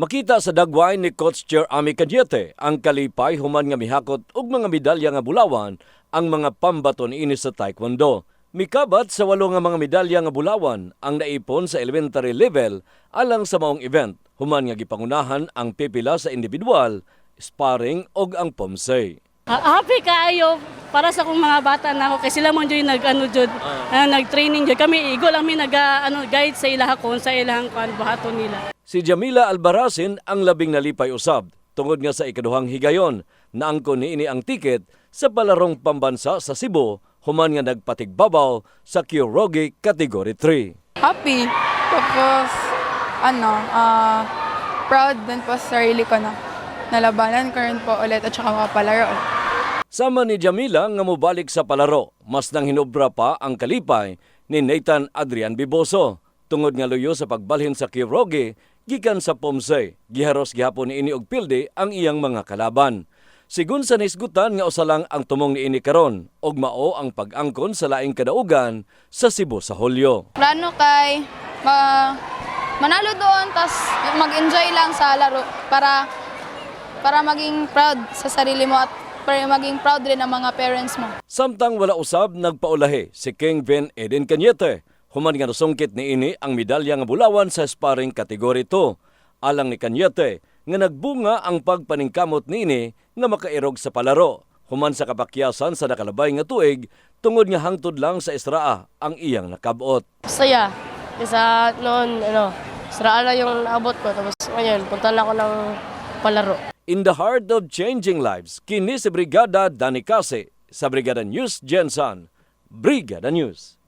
Makita sa dagway ni Coach Chair Ami Cadiete ang kalipay human nga mihakot og mga medalya nga bulawan ang mga pambato niini sa taekwondo. Mikabat sa walo nga mga medalya nga bulawan ang naipon sa elementary level alang sa maong event human nga gipangunahan ang pipila sa individual, sparring og ang pomsay. Ha- Happy kaayo para sa kong mga bata na ako kay sila mo joy nag ano jud ah, nag-training jud kami igo lang mi nag ah, ano guide sa ilaha kon sa ilahang kan buhaton nila. Si Jamila Albarazin ang labing nalipay usab tungod nga sa ikaduhang higayon na angkon niini ang tiket sa palarong pambansa sa Cebu human nga nagpatigbabaw sa Kyorogi Category 3. happy. Tapos, ano, ah, proud din po sa sarili ko na nalabanan ko rin po ulit at saka makapalaro ulit. Sama ni Jamila nga mobalik sa palaro, mas nang hinubra pa ang kalipay ni Nathan Adrian Biboso. Tungod nga luyo sa pagbalhin sa Kyorogi, gikan sa Pomsay, giharos gihapon ni ini og pilde ang iyang mga kalaban. Sigun sa nisgutan nga usa lang ang tumong ni ini karon og mao ang pag-angkon sa laing kadaugan sa Cebu sa Hulyo. plano kay ma manalo doon tas mag-enjoy lang sa laro para para maging proud sa sarili mo at para maging proud rin ang mga parents mo. Samtang wala usab nagpaulahi si King Ben Eden Cañete. Human nga nasungkit ni ini ang medalya nga bulawan sa sparring category 2. Alang ni Cañete nga nagbunga ang pagpaningkamot ni ini nga makairog sa palaro. Human sa kapakyasan sa nakalabay nga tuig tungod nga hangtod lang sa Istraa ang iyang nakabot. Saya. Kasi noon, ano, saraan na yung naabot ko. Tapos ngayon, punta na ako ng palaro. In the heart of changing lives, kini si Brigada Danicase sa Brigada News Jensen. Brigada News.